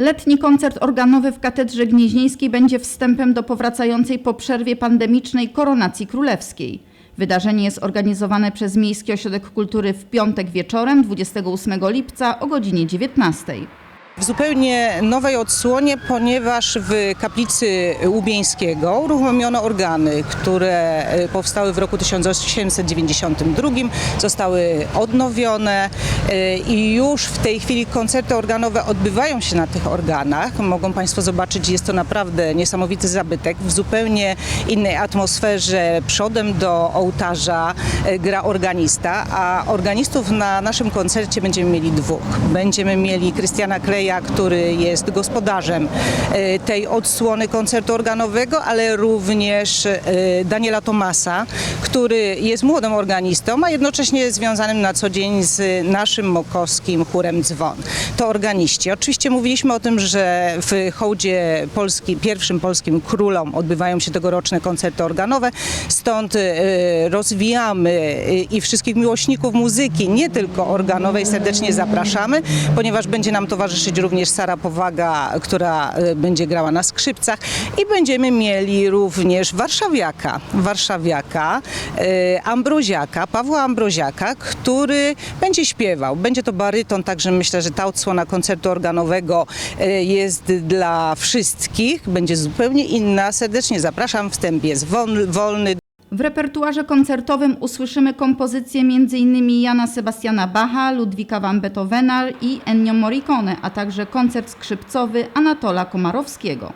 Letni koncert organowy w Katedrze Gnieźnieńskiej będzie wstępem do powracającej po przerwie pandemicznej koronacji królewskiej. Wydarzenie jest organizowane przez Miejski Ośrodek Kultury w piątek wieczorem 28 lipca o godzinie 19. W zupełnie nowej odsłonie, ponieważ w kaplicy Łubieńskiego uruchomiono organy, które e, powstały w roku 1892, zostały odnowione i już w tej chwili koncerty organowe odbywają się na tych organach. Mogą Państwo zobaczyć, jest to naprawdę niesamowity zabytek. W zupełnie innej atmosferze przodem do ołtarza e, gra organista, a organistów na naszym koncercie będziemy mieli dwóch. Będziemy mieli Krystiana Kleja, który jest gospodarzem e, tej odsłony koncertu organowego, ale również e, Daniela Tomasa, który jest młodym organistą, a jednocześnie związanym na co dzień z naszym mokowskim chórem dzwon. To organiści. Oczywiście mówiliśmy o tym, że w hołdzie Polski, pierwszym polskim królom odbywają się tegoroczne koncerty organowe, stąd e, rozwijamy e, i wszystkich miłośników muzyki, nie tylko organowej, serdecznie zapraszamy, ponieważ będzie nam towarzyszyć również Sara Powaga, która e, będzie grała na skrzypcach i będziemy mieli również warszawiaka, warszawiaka, Ambroziaka, Pawła Ambroziaka, który będzie śpiewał. Będzie to baryton, także myślę, że ta odsłona koncertu organowego e, jest dla wszystkich, będzie zupełnie inna. Serdecznie zapraszam, wstęp jest wol- wolny. W repertuarze koncertowym usłyszymy kompozycje m.in. Jana Sebastiana Bacha, Ludwika van Beethovena i Ennio Morricone, a także koncert skrzypcowy Anatola Komarowskiego.